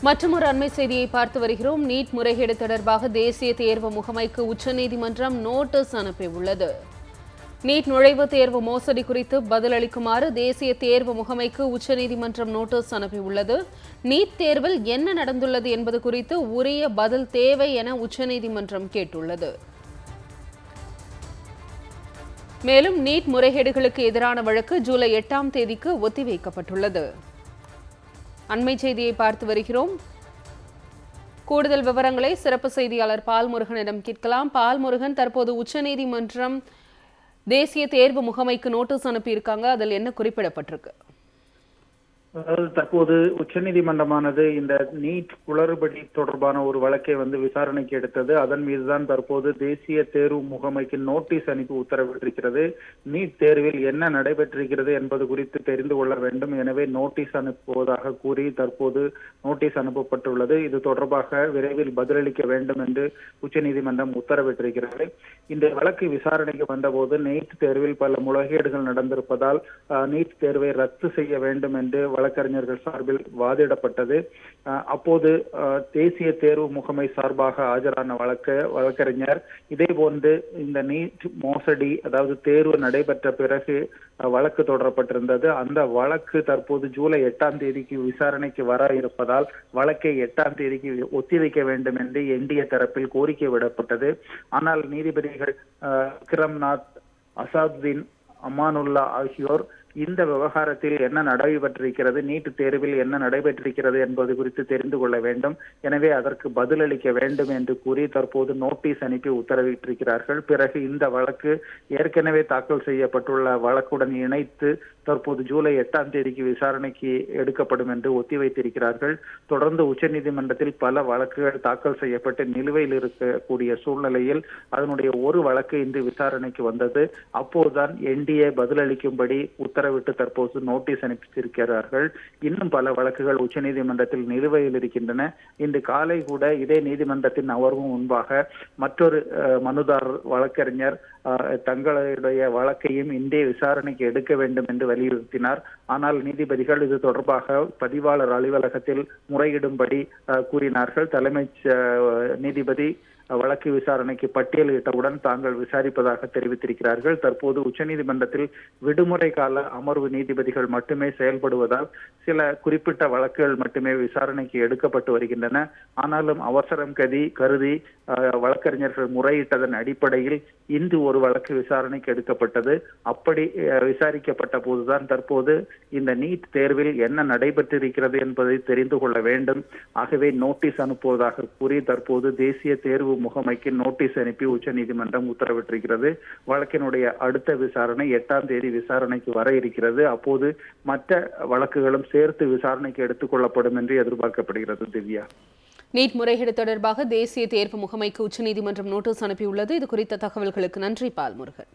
மற்றொரு அண்மை செய்தியை பார்த்து வருகிறோம். நீட் முறைகேடு தொடர்பாக தேசிய தேர்வு முகமைக்கு உச்சநீதிமன்றம் நோட்டீஸ் அனுப்பியுள்ளது. நீட் நுழைவுத் தேர்வு மோசடி குறித்து பதிலளிக்குமாறு தேசிய தேர்வு முகமைக்கு உச்சநீதிமன்றம் நோட்டீஸ் அனுப்பியுள்ளது. நீட் தேர்வில் என்ன நடந்துள்ளது என்பது குறித்து உரிய பதில் தேவை என உச்சநீதிமன்றம் கேட்டுள்ளது. மேலும் நீட் முறைகேடுகளுக்கு எதிரான வழக்கு ஜூலை எட்டாம் தேதிக்கு ஒத்திவைக்கப்பட்டுள்ளது. அண்மை செய்தியை பார்த்து வருகிறோம். கூடுதல் விவரங்களை சிறப்பு செய்தியாளர் பால்முருகனிடம் கேட்கலாம். பால்முருகன் தற்போது உச்சநீதிமன்றம் தேசிய தேர்வு முகமைக்கு நோட்டீஸ் அனுப்பியிருக்காங்க. அதில் என்ன குறிப்பிடப்பட்டிருக்கு? அதாவது தற்போது உச்சநீதிமன்றமானது இந்த நீட் குளறுபடி தொடர்பான ஒரு வழக்கை வந்து விசாரணைக்கு எடுத்தது அதன் மீதுதான் தற்போது தேசிய தேர்வு முகமைக்கு நோட்டீஸ் அனுப்பி உத்தரவிட்டிருக்கிறது நீட் தேர்வில் என்ன நடைபெற்றிருக்கிறது என்பது குறித்து தெரிந்து கொள்ள வேண்டும் எனவே நோட்டீஸ் அனுப்புவதாக கூறி தற்போது நோட்டீஸ் அனுப்பப்பட்டுள்ளது இது தொடர்பாக விரைவில் பதிலளிக்க வேண்டும் என்று உச்சநீதிமன்றம் உத்தரவிட்டிருக்கிறது இந்த வழக்கு விசாரணைக்கு வந்தபோது நீட் தேர்வில் பல முறைகேடுகள் நடந்திருப்பதால் நீட் தேர்வை ரத்து செய்ய வேண்டும் என்று வழக்கு வழக்கறிஞர்கள் சார்பில் வாதிடப்பட்டது. அப்போது தேசிய தேர்வு முகமை சார்பாக ஆஜரான வழக்கு வழக்கறிஞர் இதே போன்று இந்த நீட் மோசடி அதாவது தேர்வு நடைபெற்ற பிறகு வழக்கு தொடரப்பட்டிருந்தது. அந்த வழக்கு தற்போது ஜூலை எட்டாம் தேதிக்கு விசாரணைக்கு வர இருப்பதால் வழக்கை எட்டாம் தேதிக்கு ஒத்திவைக்க வேண்டும் என்று என்டிஏ தரப்பில் கோரிக்கை விடப்பட்டது. ஆனால் நீதிபதிகள் அஹ், விக்ரம்நாத் அசாதுதீன் அமானுல்லா ஆகியோர் இந்த விவகாரத்தில் என்ன நடைபெற்றிருக்கிறது நீட் தேர்வில் என்ன நடைபெற்றிருக்கிறது என்பது குறித்து தெரிந்து கொள்ள வேண்டும். எனவே அதற்கு பதிலளிக்க வேண்டும் என்று கூறி தற்போது நோட்டீஸ் அனுப்பி உத்தரவிட்டிருக்கிறார்கள். பிறகு இந்த வழக்கு ஏற்கனவே தாக்கல் செய்யப்பட்டுள்ள வழக்குடன் இணைத்து தற்போது ஜூலை எட்டாம் தேதிக்கு விசாரணைக்கு எடுக்கப்படும் என்று ஒத்திவைத்திருக்கிறார்கள். தொடர்ந்து உச்சநீதிமன்றத்தில் பல வழக்குகள் தாக்கல் செய்யப்பட்டு நிலுவையில் இருக்கக்கூடிய சூழ்நிலையில் அதனுடைய ஒரு வழக்கு இன்று விசாரணைக்கு வந்தது. அப்போதுதான் என்டிஏ பதிலளிக்கும்படி உத்தரவிட்டு தற்போது நோட்டீஸ் அனுப்பித்திருக்கிறார்கள். இன்னும் பல வழக்குகள் உச்சநீதிமன்றத்தில் நிலுவையில் இருக்கின்றன. இன்று காலை கூட இதே நீதிமன்றத்தின் அமர்வு முன்பாக மற்றொரு மனுதாரர் வழக்கறிஞர் தங்களுடைய வழக்கையும் இன்றே விசாரணைக்கு எடுக்க வேண்டும் என்று வலியுறுத்தினார். ஆனால் நீதிபதிகள் இது தொடர்பாக பதிவாளர் அலுவலகத்தில் முறையிடும்படி கூறினார்கள். தலைமை நீதிபதி வழக்கு விசாரணைக்கு பட்டியலிட்டவுடன் தாங்கள் விசாரிப்பதாக தெரிவித்திருக்கிறார்கள். தற்போது உச்சநீதிமன்றத்தில் விடுமுறை கால அமர்வு நீதிபதிகள் மட்டுமே செயல்படுவதால் சில குறிப்பிட்ட வழக்குகள் மட்டுமே விசாரணைக்கு எடுக்கப்பட்டு வருகின்றன. ஆனாலும் அவசரம் கதி கருதி வழக்கறிஞர்கள் முறையிட்டதன் அடிப்படையில் இன்று ஒரு வழக்கு விசாரணைக்கு எடுக்கப்பட்டது. அப்படி விசாரிக்கப்பட்ட போதுதான் தற்போது இந்த நீட் தேர்வில் என்ன நடைபெற்றிருக்கிறது என்பதை தெரிந்து கொள்ள வேண்டும். ஆகவே நோட்டீஸ் அனுப்புவதாக கூறி தற்போது தேசிய தேர்வு முகமைக்கு நோட்டீஸ் அனுப்பி உச்சநீதிமன்றம் உத்தரவிட்டிருக்கிறது. வழக்கினுடைய அடுத்த விசாரணை எட்டாம் தேதி விசாரணைக்கு வர இருக்கிறது. அப்போது மற்ற வழக்குகளும் சேர்த்து விசாரணைக்கு எடுத்துக் கொள்ளப்படும் என்று எதிர்பார்க்கப்படுகிறது திவ்யா. நீட் முறைகேடு தொடர்பாக தேசிய தேர்வு முகமைக்கு உச்சநீதிமன்றம் நோட்டீஸ் அனுப்பியுள்ளது. இது குறித்த தகவல்களுக்கு நன்றி பால் முருகன்